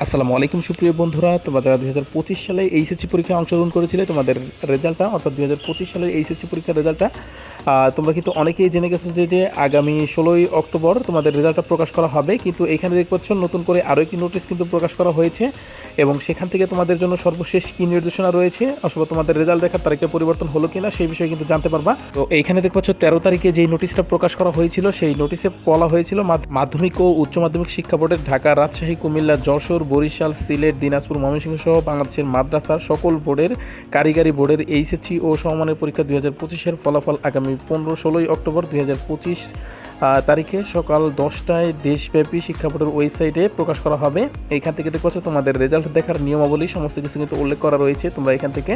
আসসালামু আলাইকুম, সুপ্রিয় বন্ধুরা। তোমরা যারা দুই হাজার পঁচিশ সালে এইচএসসি পরীক্ষায় অংশগ্রহণ করেছিলে, তোমাদের রেজাল্টটা, অর্থাৎ দুই হাজার পঁচিশ সালের এইচএসসি পরীক্ষার রেজাল্টটা তোমরা কিন্তু অনেকেই জেনে গেছো যে যে আগামী ষোলোই অক্টোবর তোমাদের রেজাল্টটা প্রকাশ করা হবে। কিন্তু এখানে দেখতে পাচ্ছ, নতুন করে আরও একটি নোটিশ কিন্তু প্রকাশ করা হয়েছে এবং সেখান থেকে তোমাদের জন্য সর্বশেষ কী নির্দেশনা রয়েছে অথবা তোমাদের রেজাল্ট দেখার তারিখে পরিবর্তন হলো কিনা সেই বিষয়ে কিন্তু জানতে পারবা। তো এইখানে দেখতে পাচ্ছ, তেরো তারিখে যেই নোটিশটা প্রকাশ করা হয়েছিল, সেই নোটিশে বলা হয়েছিল মাধ্য- মাধ্যমিক ও উচ্চ মাধ্যমিক শিক্ষা বোর্ডের ঢাকা, রাজশাহী, কুমিল্লা, যশোর বরিশাল, সিলেট, দিনাজপুর ময়মনসিংহ সহ বাংলাদেশের মাদ্রাসার সকল বোর্ডের, কারিগরি বোর্ডের এইচএসসি ও সমমানের পরীক্ষা দুই হাজার পঁচিশের ফলাফল আগামী পনেরো ষোলোই অক্টোবর দুই পঁচিশ তারিখে সকাল দশটায় দেশব্যাপী শিক্ষা বোর্ডের ওয়েবসাইটে প্রকাশ করা হবে। এখান থেকে পাচ্ছ তোমাদের রেজাল্ট দেখার নিয়মাবলী, সমস্ত কিছু কিন্তু উল্লেখ করা রয়েছে। তোমরা এখান থেকে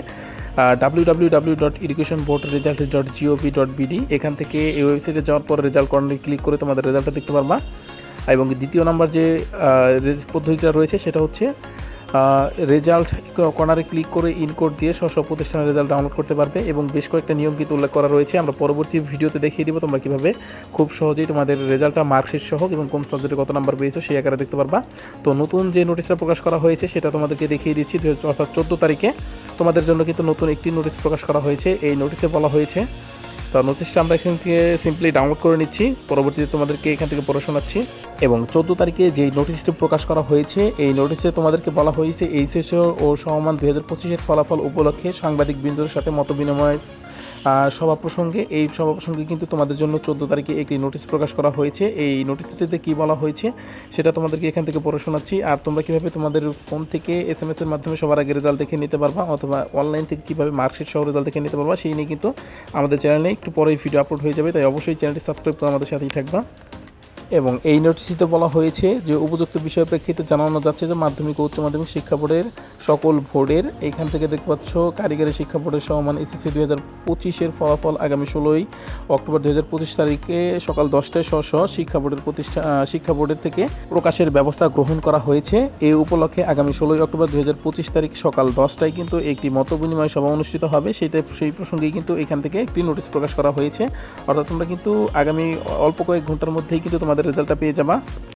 W W W dot education board result dot G O V dot BD এখান থেকে এই ওয়েবসাইটে যাওয়ার পর রেজাল্ট কর্নারে ক্লিক করে তোমাদের রেজাল্টটা দেখতে পারবা। দ্বিতীয় নাম্বার যে পদ্ধতিটা রয়েছে সেটা হচ্ছে রেজাল্ট কর্নারে ক্লিক করে ইনকোড দিয়ে স্ব প্রতিষ্ঠানের রেজাল্ট ডাউনলোড করতে পারবে এবং বেশ কয়েকটা নিয়ম কিন্তু উল্লেখ করা রয়েছে। আমরা পরবর্তী ভিডিওতে দেখিয়ে দিব তোমরা কীভাবে খুব সহজেই তোমাদের রেজাল্টটা মার্কশিট সহ এবং কোন সাবজেক্টে কত নাম্বার পেয়েছ সেই আকারে দেখতে পারবা। তো নতুন যে নোটিশটা প্রকাশ করা হয়েছে সেটা তোমাদেরকে দেখিয়ে দিচ্ছি অর্থাৎ চোদ্দ তারিখে। তোমাদের জন্য কিন্তু নতুন একটি নোটিশ প্রকাশ করা হয়েছে। এই নোটিশে বলা হয়েছে তো নোটিশটা আমরা এখান থেকে সিম্পলি ডাউনলোড করে নিচ্ছি। পরবর্তীতে তোমাদেরকে এখান থেকে পড়ে শোনাচ্ছি। এবং চোদ্দ তারিখে যে নোটিশটি প্রকাশ করা হয়েছে এই নোটিশে তোমাদেরকে বলা হয়েছে এইচএসও ও সমমান দুই হাজার পঁচিশের ফলাফল উপলক্ষে সাংবাদিক বিন্দুর সাথে মত বিনিময় আহ, সভা প্রসঙ্গে এই সভা প্রসঙ্গে কিন্তু তোমাদের জন্য চোদ্দ তারিখে একটি নোটিশ প্রকাশ করা হয়েছে। এই নোটিশটিতে কী বলা হয়েছে সেটা তোমাদেরকে এখান থেকে পড়ে শোনাচ্ছি। আর তোমরা কীভাবে তোমাদের ফোন থেকে এস এম এসের মাধ্যমে সবার আগে রেজাল্ট দেখে নিতে পারবা অথবা অনলাইন থেকে কীভাবে মার্কশিট সহ রেজাল্ট দেখে নিতে পারবা, সেই নিয়ে কিন্তু আমাদের চ্যানেলে একটু পরেই ভিডিও আপলোড হয়ে যাবে। তাই অবশ্যই চ্যানেলটি সাবস্ক্রাইব করে আমাদের সাথেই থাকবা। এবং এই নোটিশটিতে বলা হয়েছে যে উপযুক্ত বিষয় প্রেক্ষিতে জানানো যাচ্ছে যে মাধ্যমিক ও উচ্চ মাধ্যমিক শিক্ষা বোর্ডের সকল বোর্ডের এইখান থেকে দেখতে পাচ্ছ কারিগরি শিক্ষা বোর্ডের সমমান এসএসসি দুই হাজার পঁচিশের ফলাফল আগামী ষোলোই অক্টোবর দুই হাজার পঁচিশ তারিখে সকাল দশটায় স্ব স্ব শিক্ষা বোর্ডের প্রতিষ্ঠা শিক্ষা বোর্ডের থেকে প্রকাশের ব্যবস্থা গ্রহণ করা হয়েছে। এই উপলক্ষে আগামী ষোলোই অক্টোবর দুই হাজার পঁচিশ তারিখ সকাল দশটায় কিন্তু একটি মত বিনিময় সভা অনুষ্ঠিত হবে। সেটা সেই প্রসঙ্গেই কিন্তু এখান থেকে একটি নোটিশ প্রকাশ করা হয়েছে। অর্থাৎ তোমরা কিন্তু আগামী অল্প কয়েক ঘণ্টার মধ্যেই কিন্তু তোমাদের রেজাল্টটা পেয়ে যাবা